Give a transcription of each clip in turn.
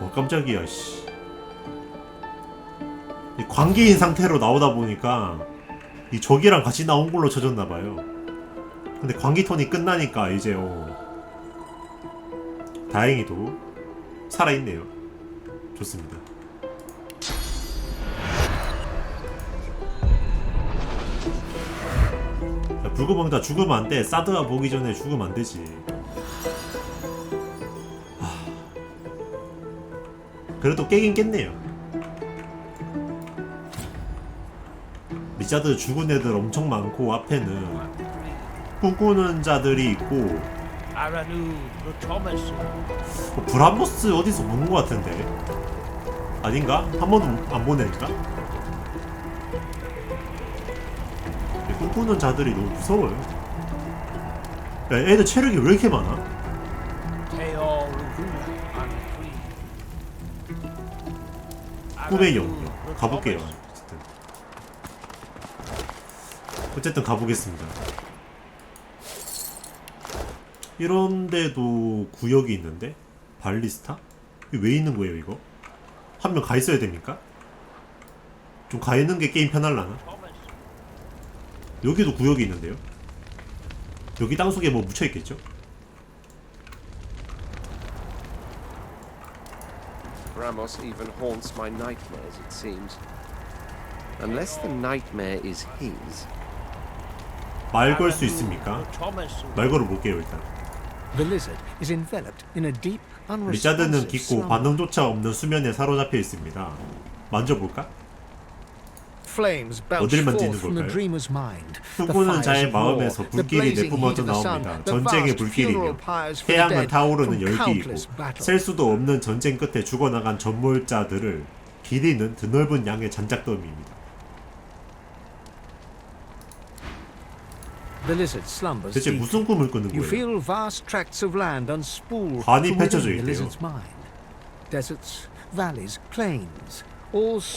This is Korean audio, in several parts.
어 깜짝이야 씨. 이 관계인 상태로 나오다 보니까 이 적이랑 같이 나온 걸로 쳐졌나 봐요. 근데 관계 턴이 끝나니까 이제 어 다행히도 살아 있네요. 좋습니다. 야, 불구멍 다 죽으면 안 돼. 사드가 보기 전에 죽으면 안 되지. 그래도 깨긴 깼네요. 리자드 죽은 애들 엄청 많고 앞에는 꿈꾸는 자들이 있고 어, 브라보스 어디서 보는 것 같은데 아닌가? 한 번도 안 보내니까? 이 꿈꾸는 자들이 너무 무서워요 야, 애들 체력이 왜 이렇게 많아? 꿈의 영역 가볼게요 어쨌든 어쨌든 가보겠습니다 이런데도 구역이 있는데 발리스타? 왜 있는 거예요 이거? 한 명 가 있어야 됩니까? 좀 가 있는 게 게임 편할라나? 여기도 구역이 있는데요? 여기 땅속에 뭐 묻혀 있겠죠? Ramos even haunts my nightmares, it seems. Unless the nightmare is his. 말 걸 수 있습니까? 말 걸어볼게요 일단 The lizard is enveloped in a deep, 리자드는 unresponsive 깊고 slumber. 반응조차 없는 수면에 사로잡혀 있습니다 만져볼까? 어딜 만지는 forth from the 걸까요? dreamer's mind. The 꿈꾸는 fires 자의 마음에서 the 불길이 blazing 내뿜어져 heat of the sun, 나옵니다. 전쟁의 불길이며 태양은 타오르는 열기이고. 셀 수도 없는 전쟁 끝에 죽어나간 전몰자들을 기리는 드넓은 양의 잔작더미입니다. The lizard slumbers 대체. 무슨 꿈을 꾸는 You 거예요? feel vast tracts of land unspool 관이 펼쳐져 있대요.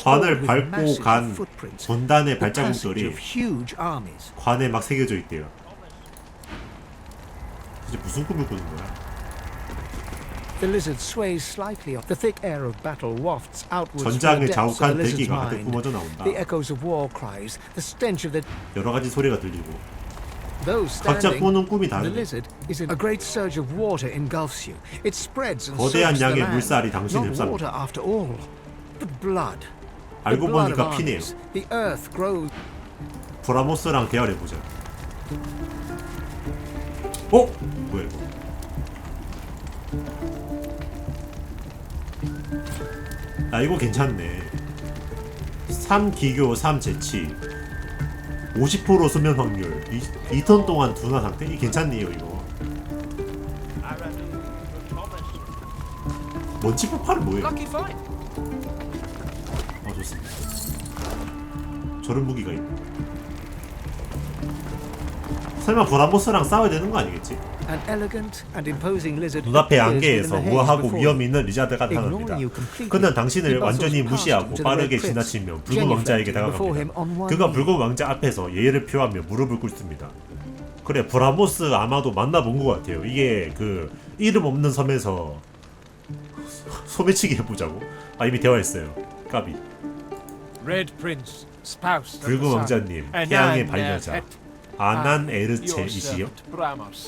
관을 밟고 간 passage 발자국들이 of huge armies. 관에 막 새겨져 있대요. 대체 무슨 꿈을 꾸는 거야? The lizard sways slightly off. The thick air of battle wafts outwards from 전장을 the depths of 자욱한 대기가 mind. 뿜어져 나온다. The echoes of war cries, the stench of the 여러 가지 소리가 들리고 각자. 꾸는 꿈이 다르네. 거대한 양의. 물살이 당신을 흡사합니다. Blood. The 알고 보니까 피네요. armies. The earth grows. 브라모스랑 대화해 보자. 어? 뭐야 이거? 아 이거 괜찮네. 3 기교 3 재치 50% 수면 확률 2, 턴 동안 둔화 상태? 이 괜찮네요 이거 폭발은 뭐예요? 좋습니다 저런 무기가 있네 설마 브라모스랑 싸워야 되는 거 아니겠지? 눈앞의 안개에서 우아하고 위험. 있는 리자드가 나타납니다. 그는 당신을 완전히 무시하고 빠르게 지나치며 붉은 왕자에게 다가갑니다. 그가. 붉은 왕자 앞에서 예의를 표하며 무릎을 꿇습니다. 그래 브라모스 아마도 만나본 것 같아요. 이게 그 이름 없는 섬에서 소매치기 해보자고. 아 이미 대화했어요. 까비. 붉은 왕자님, and 태양의 반려자. 아난 your 에르체이시요.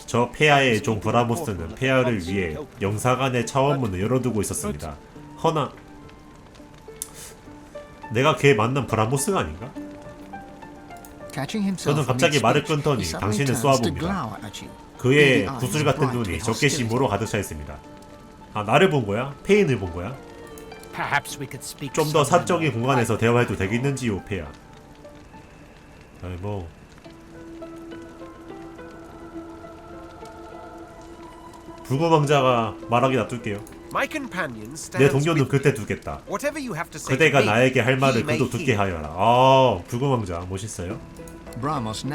저 폐하의 종 브라모스는 폐하를 위해 영사관의 차원문을 열어두고 있었습니다. 허나 내가 걔 만난 브라모스가 아닌가? 저는 갑자기 말을 끊더니 당신을 쏘아봅니다. 그의 구슬 같은 눈이 적개심으로 가득 차 있습니다. 아 나를 본 거야? 페인을 본 거야? 좀 더 사적인 공간에서 대화해도 되겠는지요, 폐하. 아이 뭐 왕자가 말하기 놔둘게요. 내 동료는 그때. 두겠다. Whatever you have to say to 그대가 나에게 할 말을 그도 듣게. 하여라. 아, 왕자 멋있어요.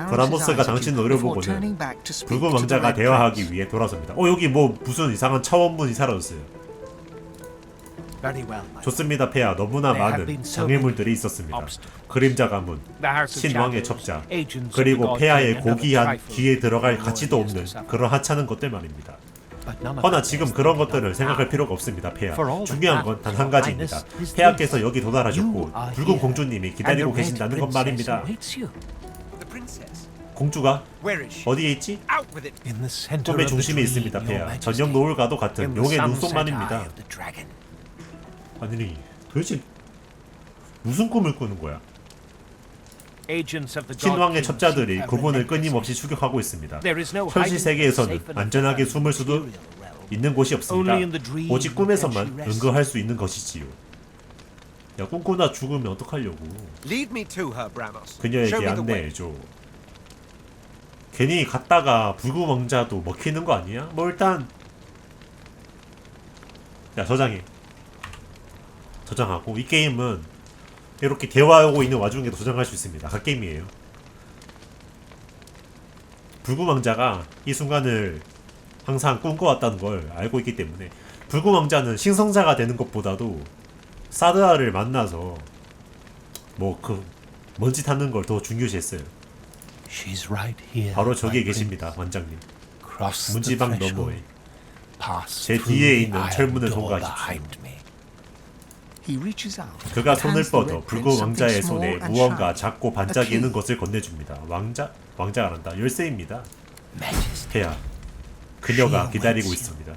브라모스가 당신을 노려보고는 붉은 왕자가 대화하기 위해 돌아섭니다. 어 여기 뭐 무슨 이상한 차원문이 사라졌어요. Very well, my 좋습니다, 폐하. 너무나 There have 많은 been so 장애물들이 many 있었습니다. obstacles. 그림자 가문, 신왕의 첩자, 그리고 폐하의 고귀한 귀에 들어갈 가치도 없는. 그런 하찮은 것들 말입니다. But none of 허나 지금 그런 것들을 now. 생각할 필요가 없습니다, 폐하. 중요한 건 단 한 가지입니다. 폐하께서. 여기 도달하셨고 붉은 here. 공주님이 And 기다리고 계신다는 건 princess 말입니다. 공주가 Where is she? 어디에 있지? Out with it. In the center 꿈의 of the 중심에 있습니다, 폐하. 전역 노을과도 같은 In the 용의 눈속만입니다. 아니 도대체 무슨 꿈을 꾸는 거야? 신왕의 첩자들이 그분을 끊임없이 추격하고 있습니다. 현실 세계에서는 안전하게 숨을 수도. 있는 곳이 없습니다. 오직 꿈에서만. 응거할 수 있는 것이지요. 야 꿈꾸다 죽으면 어떡하려고? 그녀에게. 안내해줘. 괜히 갔다가 붉은 왕자도 먹히는 거 아니야? 뭐 일단 야 저장해. 저장하고 이 게임은 이렇게 대화하고 있는 와중에도 저장할 수 있습니다. 각 게임이에요. 붉은 왕자가 이 순간을 항상 꿈꿔왔다는 걸 알고 있기 때문에 붉은 왕자는 신성자가 되는 것보다도 사드아를 만나서 뭐 그 먼지 타는 걸 더 중요시했어요. 바로 저기에 계십니다. 원장님. 문지방. 너머에 제 뒤에 있는 철문을 통과하십시오. 그가 손을 뻗어 붉은 왕자의 손에 무언가. 작고 반짝이는. 것을 건네줍니다. 왕자? 왕자가 난다. 열쇠입니다. 폐하. 그녀가 기다리고. 있습니다.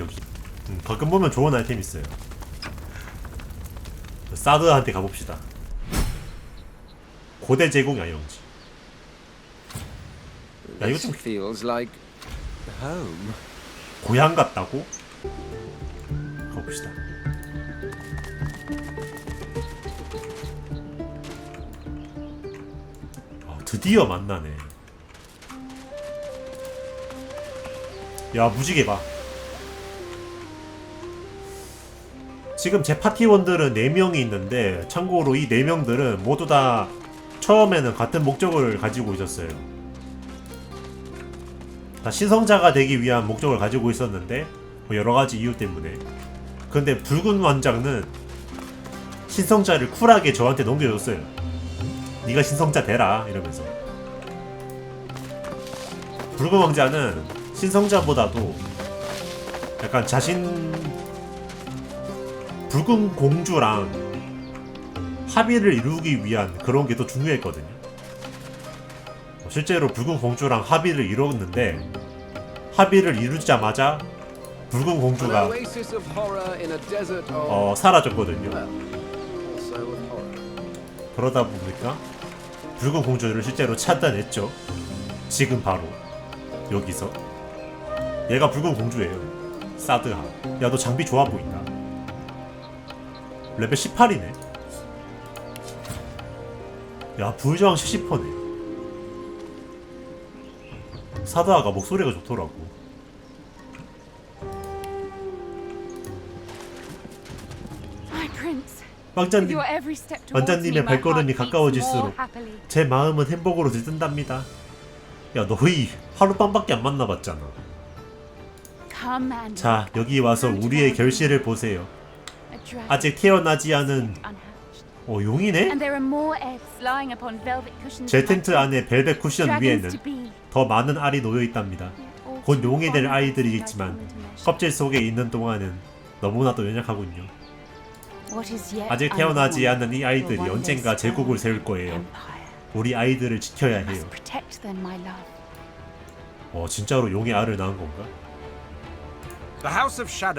여기. 음, 가끔 보면 좋은 아이템 있어요. 사드한테 가봅시다. 고대 제공 야영지. 야 이거 좀 feels like home. 고향 같다고? 가봅시다. 아, 드디어 만나네. 야, 무지개 봐. 지금 제 파티원들은 4명이 있는데, 참고로 이 4명들은 모두 다 처음에는 같은 목적을 가지고 있었어요. 다 신성자가 되기 위한 목적을 가지고 있었는데 뭐 여러 가지 이유 때문에 근데 붉은 완장은 신성자를 쿨하게 저한테 넘겨줬어요. 네가 신성자 되라 이러면서 붉은 왕자는 신성자보다도 약간 자신 붉은 공주랑 합의를 이루기 위한 그런 게 더 중요했거든요. 실제로 붉은 공주랑 합의를 이뤘는데 합의를 이루자마자 붉은 공주가 어, 사라졌거든요. 그러다 보니까 붉은 공주를 실제로 찾아냈죠. 지금 바로 여기서 얘가 붉은 공주예요. 사드하. 야 너 장비 좋아 보인다. 레벨 18이네. 야 부의저항 70%네. 사드하가 목소리가 좋더라고. 왕자님 왕자님의 발걸음이 가까워질수록. 제 마음은 행복으로 들뜬답니다. 야 너희 하룻밤밖에 안 만나봤잖아. 자 여기 와서 우리의 결실을 보세요. 아직 태어나지 않은. 어 용이네? 제 텐트. 안에 벨벳 쿠션 위에는 더 많은 알이 놓여 있답니다. 곧 용이 될 아이들이겠지만. 껍질 속에 있는 동안은 너무나도 연약하군요. 아직 태어나지 않은 이 아이들이 언젠가 제국을 세울 거예요. 우리 아이들을 지켜야 해요. 어 진짜로 용의 알을 낳은 건가?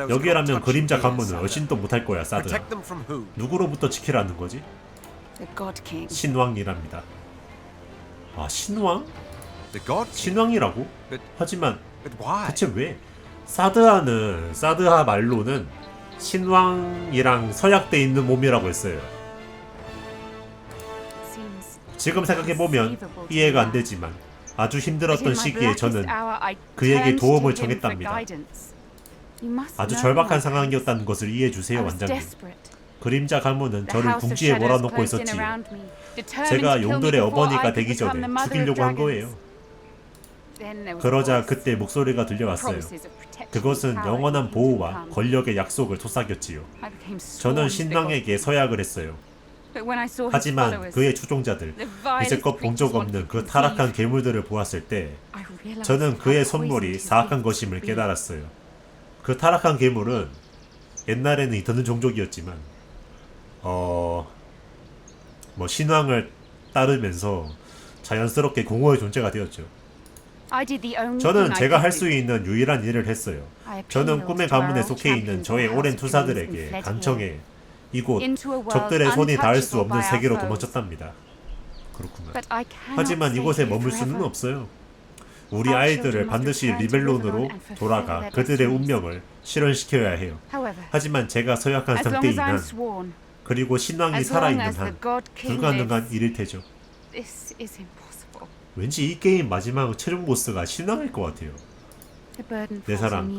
여기라면 그림자 Sander. 얼씬도 못할 거야 사드라. Protect them from who? 누구로부터 지키라는 거지? The God King. 신왕이랍니다. 아 신왕? The God. King. 신왕이라고? But 하지만 but why? 대체 왜? 사드하는 사드하 말로는 신왕이랑 서약돼 있는 몸이라고 했어요. Seems 지금 생각해 보면 이해가 안 되지만 아주 힘들었던 시기에 저는 그에게 도움을 청했답니다. 아주 절박한 상황이었다는 것을 이해해. 주세요 원장님. desperate. 그림자 가문은 저를 궁지에 in 있었지요. 제가 before 어머니가 되기 전에 죽이려고 한. 거예요. 그러자. 그때 목소리가 들려왔어요. 그것은 영원한 보호와. 권력의 약속을 became 저는 God 서약을 했어요. 하지만 그의 추종자들 이제껏 본 적 없는 그 타락한 괴물들을 보았을 때 저는 그의 선물이 사악한 것임을. 깨달았어요. 그 타락한 괴물은 옛날에는 더는 종족이었지만 어... 뭐 신왕을 따르면서 자연스럽게 공허의 존재가 되었죠. 저는 제가 할. 수 있는 유일한 일을 했어요. 저는 꿈의 가문에 속해 있는 저의 오랜 투사들에게. 간청해 이곳 적들의 손이 닿을 수 없는 세계로. 도망쳤답니다. 그렇구나. 하지만 이곳에 머물 수는. 없어요. 우리 아이들을 반드시 리벨론으로 돌아가 그들의. 운명을 실현시켜야 해요. 하지만 제가 서약한 상태인 한 그리고 long 살아있는 한 불가능한 일일 테죠. 왠지 이 게임 마지막 최종 보스가 신왕일 것 같아요. 내 사랑.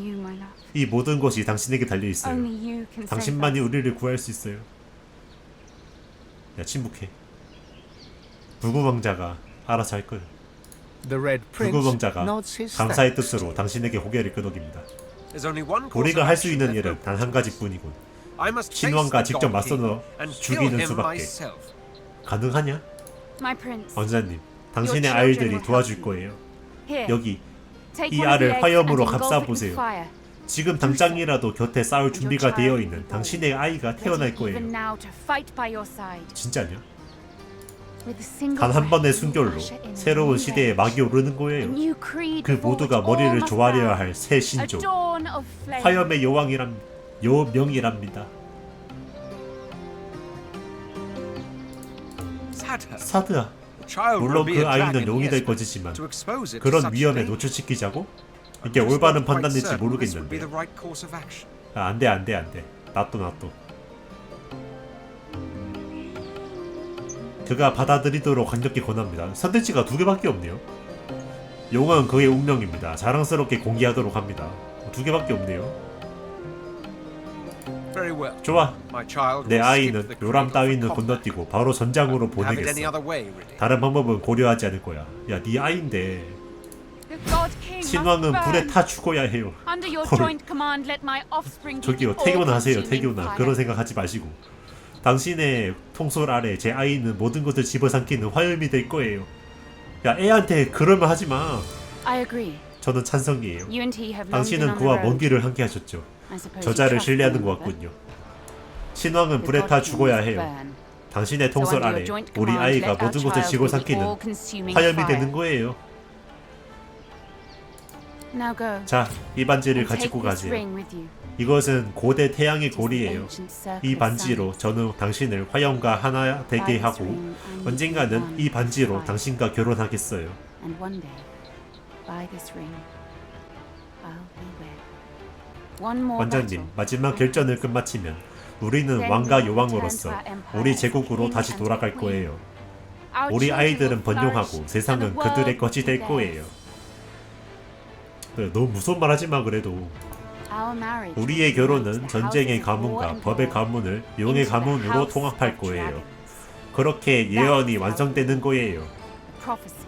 이 모든 것이 당신에게 달려 있어요. 당신만이. 우리를 구할 수 있어요. 야 침묵해. 붉은 왕자가 알아서 할 거예 요. The Red 붉은 Prince 왕자가 nods his 감사의. 뜻으로 당신에게 고개를 끄덕입니다. There's only one course 우리가 of 할수 action 있는 일은 단 한. 가지뿐이군. I must face 신왕과 직접 맞서서 and 죽이는 kill him 수밖에. myself. 가능하냐? My prince, 왕자님, 당신의 아이들이 도와줄 거예요. here, 여기 take 이 알을 화염으로 감싸 보세요. fire. 지금 당장이라도 곁에 싸울 준비가 되어 있는 당신의 아이가 태어날 거예요. now to fight by your side. 진짜냐? 단 한 번의 순결로 새로운 시대의 막이 오르는 거예요. 그 모두가 머리를 조아려야. 할 새 신조. 화염의 여왕이란 여명이랍니다. Will 물론 그 아이는 용이 될 to 그런 위험에 노출시키자고? 이게 올바른 판단일지 모르겠는데. 아, 안돼 안돼 안돼 놔둬 놔둬 그가 받아들이도록 간격히 권합니다 선택지가 두 개밖에 없네요 용은 그의 운명입니다 자랑스럽게 공개하도록 합니다 두 개밖에 없네요. 좋아 My child 내 아이는 the 요람 따위는. 건너뛰고 바로 전장으로 보내겠어. 다른 방법은 고려하지 않을 거야 야 네 아이인데 The God King must 신왕은 불에. 타 죽어야 해요 Under your 헐. joint command, let my offspring be 저기요 태교나 하세요 태교나. 그런 생각하지 마시고 당신의 통솔 아래 제 아이는 모든 것을 집어삼키는 화염이 될 거예요 야 애한테 그럴 말 하지 마 I agree. 저는 찬성이에요 You and he have long been 당신은 on the 그와 road. 먼 길을 함께 하셨죠 I suppose you 저자를 trust 신뢰하는 것. 같군요 신왕은 The 불에 타 죽어야 must 해요 burn. 당신의 So 통솔 under your 아래 joint 우리 command, 아이가 let our 모든 것을 child be the 집어삼키는 all-consuming 화염이 fire. 되는 거예요. 자 이 반지를 가지고 가세요. 이것은 고대 태양의 고리예요 이 반지로. 저는 당신을 화염과 하나 되게 하고 언젠가는 이 반지로. 당신과 결혼하겠어요. 원장님, 마지막 결전을 끝마치면 우리는 왕과 여왕으로서 우리 제국으로 다시 돌아갈. 거예요. 우리 아이들은 번영하고 세상은 그들의 것이 될 거예요. 그래, 너무 무서운 말 하지 마 그래도 우리의 결혼은 전쟁의 가문과 법의 가문을 용의 가문으로 통합할 거예요. 그렇게 예언이 완성되는 거예요. Complete.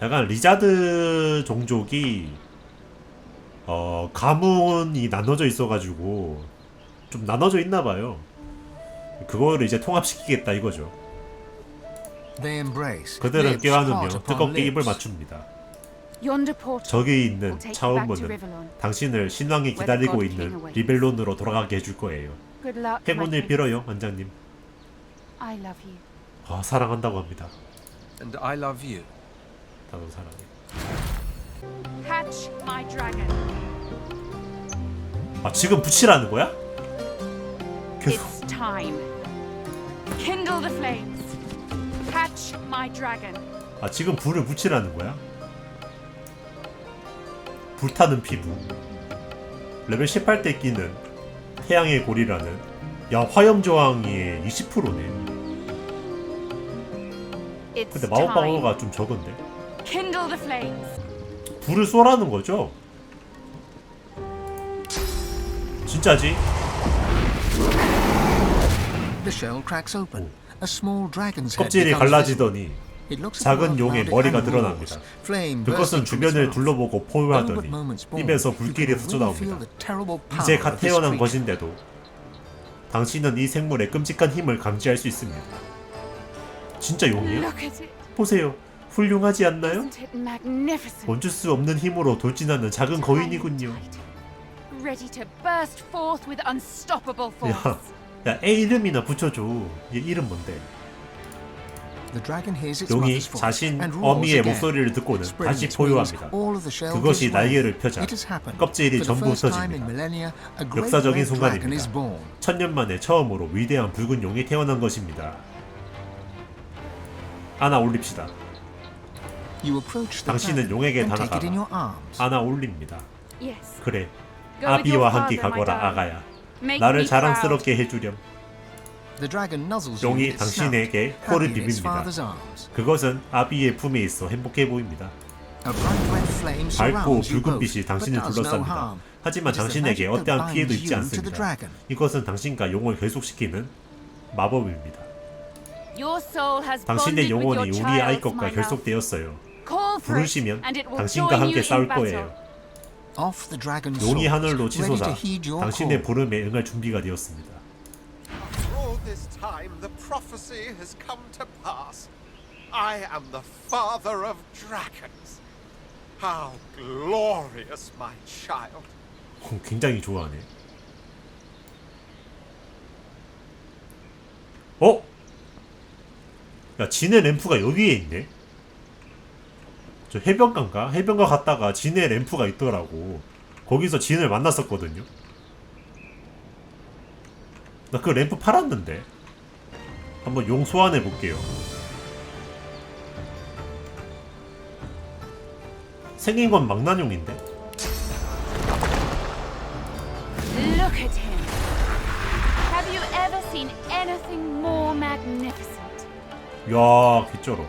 약간 리자드 종족이 어 가문이 나눠져 있어가지고 좀 나눠져 있나 봐요. 그거를 이제 통합시키겠다 이거죠. 그들은 껴안으며 뜨겁게 입을. 맞춥니다. Will 있는 차원문은. 당신을 신왕이 기다리고 있는. 리벨론으로 돌아가게 해줄 거예요. 행운을. 빌어요, 원장님. I love you. 아, 사랑한다고 합니다. And I love you. 나도 사랑해. Hatch my dragon. 아, 지금 붙이라는 거야? 계속 It's time. Kindle the flames. Hatch my dragon. 아 지금 불을 붙이라는 거야? 불타는 피부 레벨 18대 끼는 태양의 고리라는 야 화염 저항이 20%네 It's 근데 마법. 방어가 좀 적은데 Kindle the flames. 불을 쏘라는 거죠? 진짜지? The shell cracks open. A small dragon's head 껍질이 갈라지더니 작은 용의 머리가 드러납니다. Flame 그것은 주변을. 둘러보고 Oh, 포효하더니 입에서 불길이 솟아나옵니다. 이제 갓 태어난. 것인데도 당신은 이 생물의 끔찍한 힘을 감지할 수 있습니다. 진짜 it. 보세요. 훌륭하지 않나요? 멈출 수 없는 힘으로 돌진하는 작은 거인이군요. 야. 야, 애 이름이나 붙여줘. 얘 이름 뭔데? 용이 mother's voice 자신 어미의. 목소리를 듣고는 다시 포효합니다. 그것이. 날개를 펴자 It has happened. 껍질이 전부 흩어집니다. 역사적인 순간입니다. 천년 만에 처음으로 위대한 붉은 용이 태어난 것입니다. 안아 올립시다. 당신은 dragon 용에게 다가가. 안아 올립니다. 그래. 아비와 함께 가거라. 아가야. 나를 자랑스럽게 해주렴. 용이 당신에게 코를 happy in its 비빕니다. father's arms. 그것은 아비의 품에 있어 행복해 보입니다. A bright red flame 밝고 붉은 빛이 but 당신을 둘러쌉니다. harm. 하지만 당신에게 어떠한 피해도 있지 않습니다. dragon. 이것은 당신과 용을 결속시키는 마법입니다. Your soul has 당신의 bonded with your 영혼이 우리 child's, 아이 것과. 결속되었어요. Call for it, 부르시면 and it will 당신과 함께 싸울. 거예요. Off the dragon 용이 하늘로 치솟아 당신의 call. 부름에 응할 준비가 되었습니다. Time, the prophecy has come to pass. I am the father of dragons. How glorious, my child. 어, 굉장히 좋아하네. 어? 야, 진의 램프가 여기에 있네? 저 해변가인가? 해변가 갔다가 진의 램프가 있더라고. 거기서 진을 만났었거든요. 나 그 램프 팔았는데. 한번 용 소환해 볼게요. 생긴 건 망나뇽인데? Look at him. Have you ever seen anything more magnificent? 야, 개쩔어.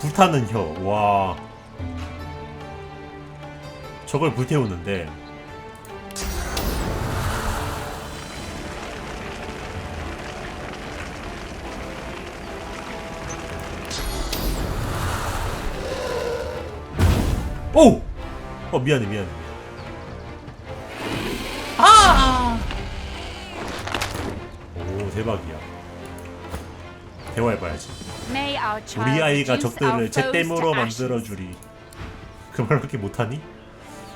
불타는 혀, 와. 저걸 불태우는데. 어, 미안해, 미안해. 아! 오, 대박이야. 대화해봐야지. 우리 아이가 적들을 our 제 foes 땜으로 to ashes. 만들어주리. 그 말밖에 못하니?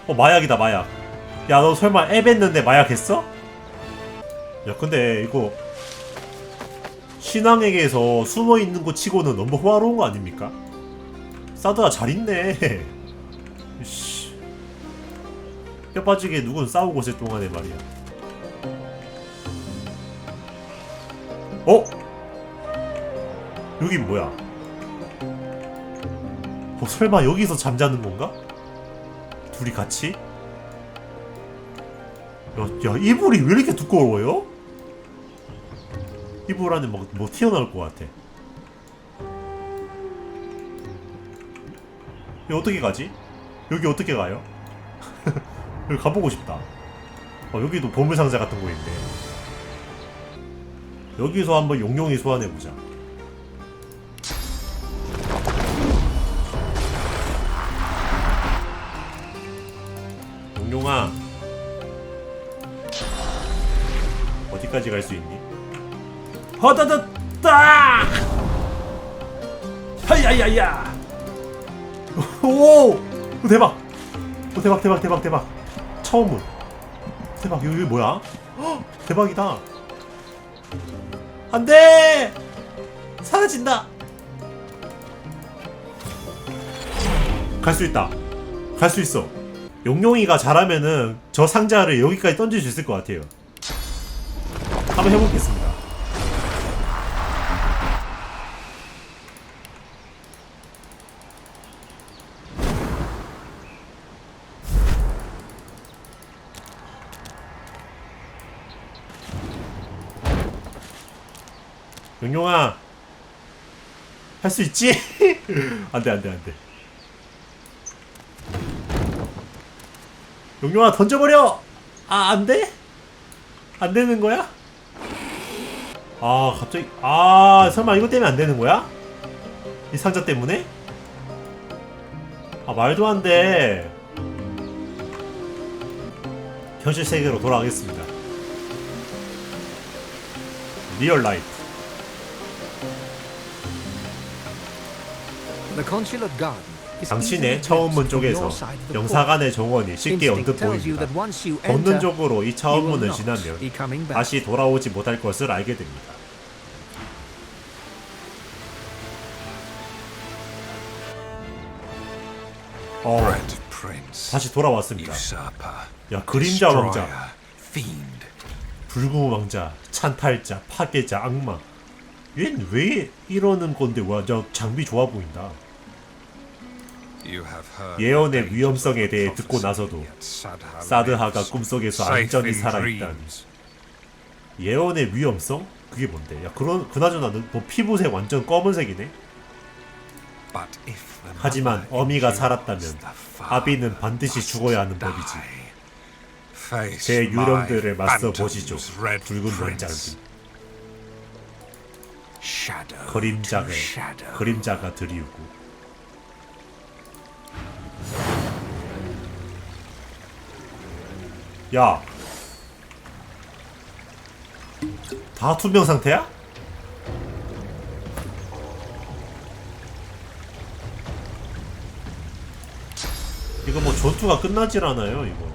어 마약이다 마약. 야 너 설마 앱 했는데 마약 했어? 야 근데 이거 신앙에게서 숨어 있는 거 치고는 너무 호화로운 거 아닙니까? 사드가 잘 있네. 씨. 뼈 빠지게 누군 싸우고 있을 동안에 말이야. 어? 여긴 뭐야? 어, 설마 여기서 잠자는 건가? 둘이 같이? 야, 야 이불이 왜 이렇게 두꺼워요? 이불 안에 뭐, 뭐 튀어나올 것 같아. 여기 어떻게 가지? 여기 어떻게 가요? 여기 가보고 싶다. 어, 여기도 보물상자 같은 거 있네. 여기서 한번 용용이 소환해보자. 용용아 어디까지 갈 수 있니? 허다다다 하야야야 오 대박 오, 대박 대박 대박 대박 처음은. 대박 여기 뭐야? 헉, 대박이다. 안돼! 사라진다! 갈 수 있다. 갈 수 있어. 용용이가 잘하면은 저 상자를 여기까지 던질 수 있을 것 같아요. 한번 해보겠습니다. 용용아, 할 수 있지? 안돼 안돼 안돼. 용용아 던져버려! 아 안돼? 안 되는 거야? 아 갑자기 아 설마 이거 때문에 안 되는 거야? 이 상자 때문에? 아 말도 안 돼. 현실 세계로 돌아가겠습니다. 리얼 라이프 당신의 glimpsed from 쪽에서 영사관의 정원이 쉽게 언뜻 보입니다. enter, 본능적으로 이 차원문을 not 지나면. 다시 돌아오지 못할 것을 알게 됩니다. 어. 다시 돌아왔습니다. 야 그림자 왕자, Destroyer. Fiend. 붉은 왕자, 찬탈자, 파괴자, 악마. 얘는 왜 이러는 건데 와, 저 장비 좋아 보인다. 예언의 위험성에 대해 듣고 나서도 사드하가 꿈속에서 안전히 살아있다니. 예언의 위험성? 그게 뭔데? 야 그런 그나저나는 뭐 피부색 완전 검은색이네. 하지만 어미가 살았다면 아비는 반드시 죽어야 하는 법이지. 제 유령들을 맞서 보시죠. 붉은. 왕자님. 그림자가. 그림자가 드리우고. 야. 다 투명 상태야? 이거 뭐 전투가 끝나질 않아요, 이거.